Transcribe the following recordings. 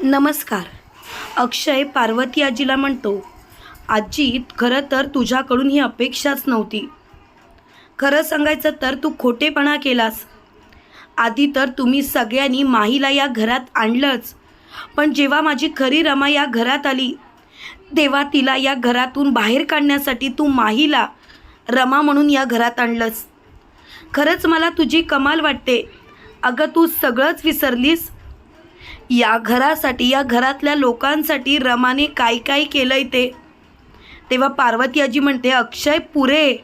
नमस्कार. अक्षय पार्वती आजीला म्हणतो आजी खरं तर तुझ्याकडून ही अपेक्षाच नव्हती. खरं सांगायचं तर तू खोटेपणा केलास. आधी तर तुम्ही सगळ्यांनी माहीला या घरात आणलंच. पण जेव्हा माझी खरी रमा या घरात आली तेव्हा तिला या घरातून बाहेर काढण्यासाठी तू माहीला रमा म्हणून या घरात आणलंस. खरंच मला तुझी कमाल वाटते. अगं तू सगळंच विसरलीस. या घरासाठी या घरातल्या लोकांसाठी रमाने काय काय केलंय ते? तेव्हा पार्वती आजी म्हणते अक्षय पुरे.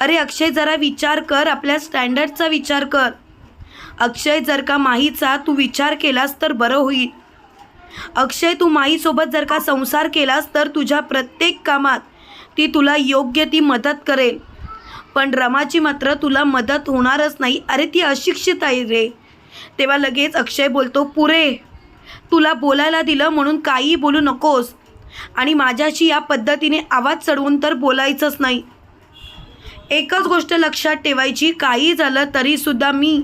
अरे अक्षय जरा विचार कर आपल्या स्टँडर्डचा विचार कर. अक्षय जर का माहीचा तू विचार केलास तर बरं होईल. अक्षय तू माईसोबत जर का संसार केलास तर तुझ्या प्रत्येक कामात ती तुला योग्य ती मदत करेल. पण रमाची मात्र तुला मदत होणारच नाही. अरे ती अशिक्षित आहे रे. तेव्हा लगेच अक्षय बोलतो पुरे तुला बोलायला दिलं म्हणून काही बोलू नकोस. आणि माझ्याशी या पद्धतीने आवाज चढवून तर बोलायचंच नाही. एकच गोष्ट लक्षात ठेवायची काही झालं तरीसुद्धा मी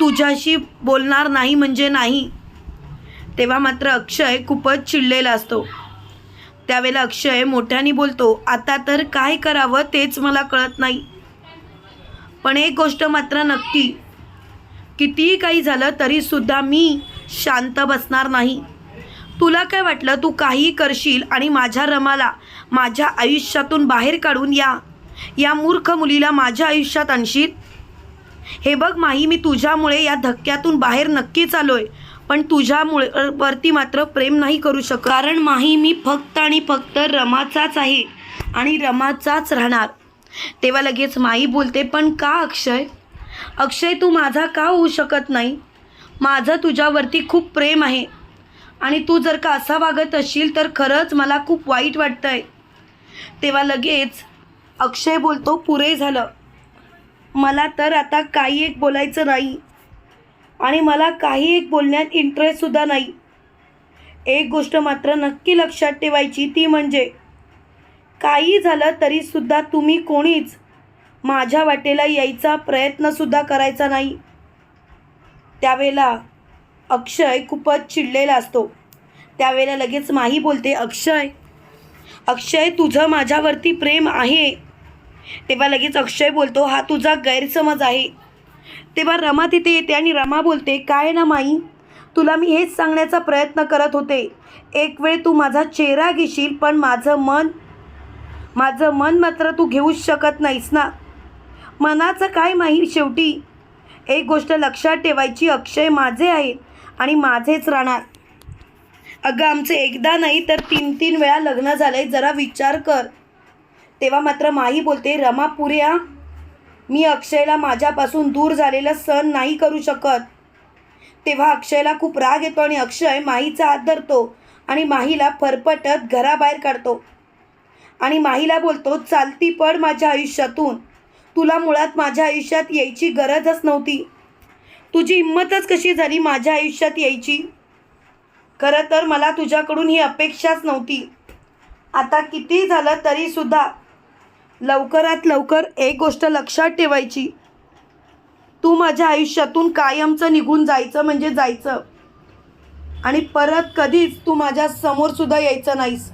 तुझ्याशी बोलणार नाही म्हणजे नाही. तेव्हा मात्र अक्षय खूपच चिडलेला असतो. त्यावेळेला अक्षय मोठ्याने बोलतो आता तर काय करावं तेच मला कळत नाही. पण एक गोष्ट मात्र नक्की कितीही काही झालं तरीसुद्धा मी शांत बसणार नाही. तुला काय वाटलं? तू काही करशील आणि माझ्या रमाला माझ्या आयुष्यातून बाहेर काढून या. या मूर्ख मुलीला माझ्या आयुष्यात आणशील? हे बघ माही मी तुझ्यामुळे या धक्क्यातून बाहेर नक्कीच आलोय पण तुझ्यामुळे वरती मात्र प्रेम नाही करू शकत. कारण माही मी फक्त आणि फक्त रमाचाच आहे आणि रमाचाच राहणार. तेव्हा लगेच माही बोलते पण का अक्षय? अक्षय तू माझा का होऊ शकत नाही? माझं तुझ्यावरती खूप प्रेम आहे. आणि तू जर का असा वागत असशील तर खरंच मला खूप वाईट वाटतंय. तेव्हा लगेच अक्षय बोलतो पुरे झालं. मला तर आता काही एक बोलायचं नाही. आणि मला काही एक बोलण्यात इंटरेस्टसुद्धा नाही. एक गोष्ट मात्र नक्की लक्षात ठेवायची ती म्हणजे काही झालं तरीसुद्धा तुम्ही कोणीच माझ्या वाटेला यायचा प्रयत्नसुद्धा करायचा नाही. त्यावेळेला अक्षय खूपच चिडलेला असतो. त्यावेळेला लगेच माही बोलते अक्षय अक्षय तुझं माझ्यावरती प्रेम आहे. तेव्हा लगेच अक्षय बोलतो हा तुझा गैरसमज आहे. तेव्हा रमा तिथे येते आणि रमा बोलते काय ना माई तुला मी हेच सांगण्याचा प्रयत्न करत होते. एक वेळ तू माझा चेहरा घेशील पण माझं मन माझं मन मात्र तू घेऊच शकत नाहीस ना. मनाचं काय माही शेवटी? एक गोष्ट लक्षात ठेवायची अक्षय माझे आहेत आणि माझेच राहणार. अगं आमचे एकदा नाही तर तीन तीन वेळा लग्न झालंय जरा विचार कर. तेव्हा मात्र माही बोलते रमा पुऱ्या मी अक्षयला माझ्यापासून दूर झालेला सण नाही करू शकत. तेव्हा अक्षयला खूप राग येतो आणि अक्षय माहीचा हात धरतो आणि माहीला फरफटत घराबाहेर काढतो. आणि माहीला बोलतो चालती पड माझ्या आयुष्यातून. तुला मुळात माझ्या आयुष्यात यायची गरजच नव्हती. तुझी हिंमतच कशी झाली माझ्या आयुष्यात यायची? खरं तर मला तुझ्याकडून ही अपेक्षाच नव्हती. आता किती झालं तरीसुद्धा लवकरात लवकर एक गोष्ट लक्षात ठेवायची. तू माझ्या आयुष्यातून कायमचं निघून जायचं म्हणजे जायचं. आणि परत कधीच तू माझ्या समोरसुद्धा यायचं नाहीस.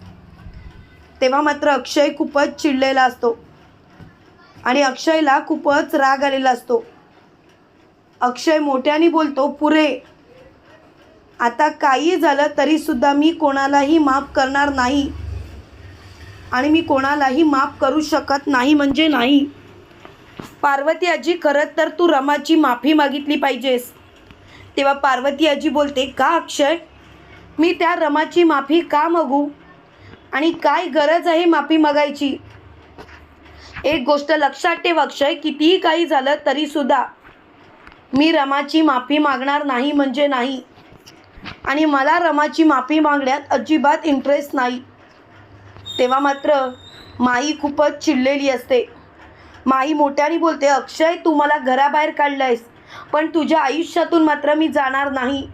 तेव्हा मात्र अक्षय खूपच चिडलेला असतो. आणि अक्षयला खूपच राग आलेला असतो. अक्षय मोठ्याने बोलतो पुरे आता काही झालं तरीसुद्धा मी कोणालाही माफ करणार नाही. आणि मी कोणालाही माफ करू शकत नाही म्हणजे नाही. पार्वती आजी खरंच तर तू रमाची माफी मागितली पाहिजेस. तेव्हा पार्वती आजी बोलते का अक्षय? मी त्या रमाची माफी का मागू? आणि काय गरज आहे माफी मागायची? एक गोष्ट लक्षात ठेव अक्षय. कितीही काही झालं तरीसुद्धा मी रमाची माफी मागणार नाही म्हणजे नाही. आणि मला रमाची माफी मागण्यात अजिबात इंटरेस्ट नाही. तेव्हा मात्र माई खूपच चिडलेली असते. माई मोठ्याने बोलते अक्षय तू मला घराबाहेर काढलं आहेस पण तुझ्या आयुष्यातून मात्र मी जाणार नाही.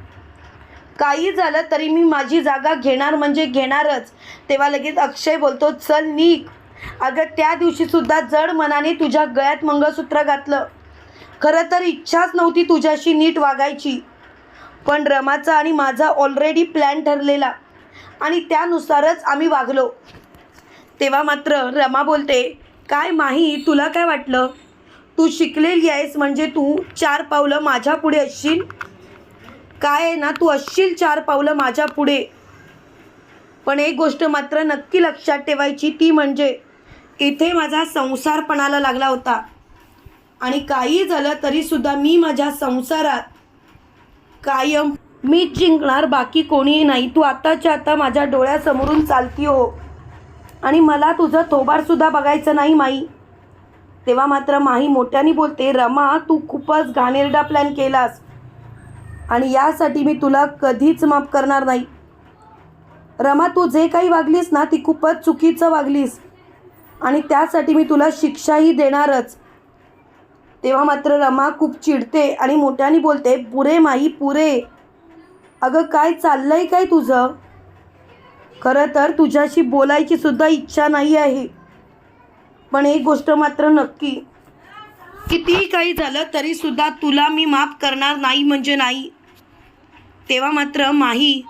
काही झालं तरी मी माझी जागा घेणार म्हणजे घेणारच. तेव्हा लगेच अक्षय बोलतो चल नीक अगं त्या दिवशीसुद्धा जड मनाने तुझ्या गळ्यात मंगळसूत्र घातलं. खरं तर इच्छाच नव्हती तुझ्याशी नीट वागायची. पण रमाचा आणि माझा ऑलरेडी प्लॅन ठरलेला आणि त्यानुसारच आम्ही वागलो. तेव्हा मात्र रमा बोलते काय माही तुला काय वाटलं? तू शिकलेली आहेस म्हणजे तू चार पावलं माझ्या पुढे असशील? काय आहे ना तू असशील चार पावलं माझ्या पुढे? पण एक गोष्ट मात्र नक्की लक्षात ठेवायची ती म्हणजे इथे माझा संसारपणाला लागला होता. आणि काही झालं तरीसुद्धा मी माझ्या संसारात कायम मी जिंकणार बाकी कोणीही नाही. तू आत्ताच्या आता माझ्या डोळ्यासमोरून चालती हो. आणि मला तुझं थोबारसुद्धा बघायचं नाही माई. तेव्हा मात्र माही मोठ्याने बोलते रमा तू खूपच घाणेरडा प्लॅन केलास. आणि यासाठी मी तुला कधीच माफ करणार नाही. रमा तू जे काही वागलीस ना ती खूपच चुकीचं वागलीस. आणि त्यासाठी मी तुला शिक्षाही देणारच. तेव्हा मात्र रमा खूप चिडते आणि मोठ्याने बोलते पुरे माही पुरे. अगं काय चाललंय काय तुझं? खरं तर तुझ्याशी बोलायची सुद्धा इच्छा नाही आहे. पण एक गोष्ट मात्र नक्की. कितीही काही झालं तरीसुद्धा तुला मी माफ करणार नाही म्हणजे नाही. तेव्हा मात्र माही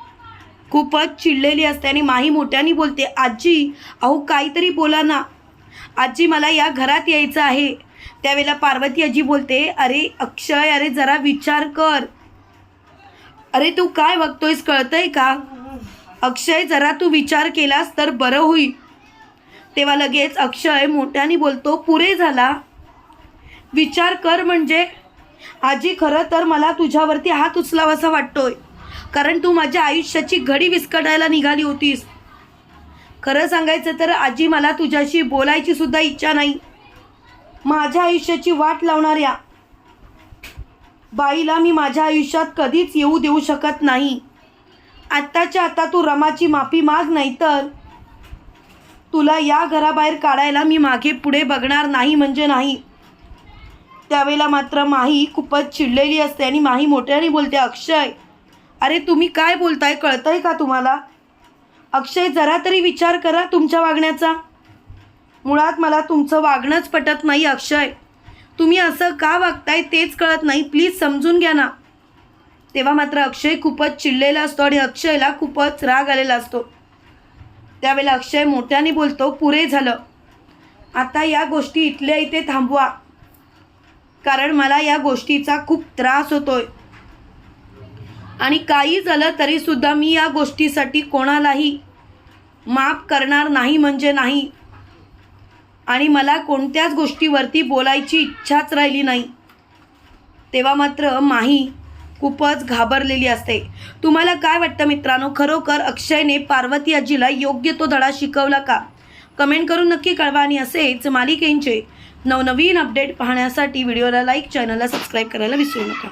खूपच चिडलेली असते आणि माही मोठ्याने बोलते आजी अहो काहीतरी बोला ना. आजी मला या घरात यायचं आहे. त्यावेळेला पार्वती आजी बोलते अरे अक्षय अरे जरा विचार कर. अरे तू काय बघतोयस कळतंय का? अक्षय जरा तू विचार केलास तर बरं होईल. तेव्हा लगेच अक्षय मोठ्याने बोलतो पुरे झाला. विचार कर म्हणजे? आजी खरं तर मला तुझ्यावरती हात उचलावासा वाटतोय. कारण तू माझ्या आयुष्याची घडी विस्कटायला निघाली होतीस. खरं सांगायचं तर आजी मला तुझ्याशी बोलायची सुद्धा इच्छा नाही. माझ्या आयुष्याची वाट लावणाऱ्या बाईला मी माझ्या आयुष्यात कधीच येऊ देऊ शकत नाही. आत्ताच्या आता तू रमाची माफी माग नाही तर तुला या घराबाहेर काढायला मी मागे पुढे बघणार नाही म्हणजे नाही. त्यावेळेला मात्र माही खूपच चिडलेली असते आणि माही मोठ्याने बोलते अक्षय अरे तुम्ही काय बोलताय? कळतंय का तुम्हाला? अक्षय जरा तरी विचार करा तुमच्या वागण्याचा. मुळात मला तुमचं वागणंच पटत नाही अक्षय. तुम्ही असं का वागताय तेच कळत नाही. प्लीज समजून घ्या ना. तेव्हा मात्र अक्षय खूपच चिडलेला असतो आणि अक्षयला खूपच राग आलेला असतो. त्यावेळेला अक्षय मोठ्याने बोलतो पुरे झालं. आता या गोष्टी इथल्या इथे थांबवा. कारण मला या गोष्टीचा खूप त्रास होतोय. आणि काही झालं तरीसुद्धा मी या गोष्टीसाठी कोणालाही माफ करणार नाही म्हणजे नाही. आणि मला कोणत्याच गोष्टीवरती बोलायची इच्छाच राहिली नाही. तेव्हा मात्र माही खूपच घाबरलेली असते. तुम्हाला काय वाटतं मित्रांनो? खरोखर अक्षयने पार्वती आजीला योग्य तो धडा शिकवला का? कमेंट करून नक्की कळवा आणि असेच मालिकेंचे नवनवीन अपडेट पाहण्यासाठी व्हिडिओला लाईक चॅनलला सबस्क्राईब करायला विसरू नका.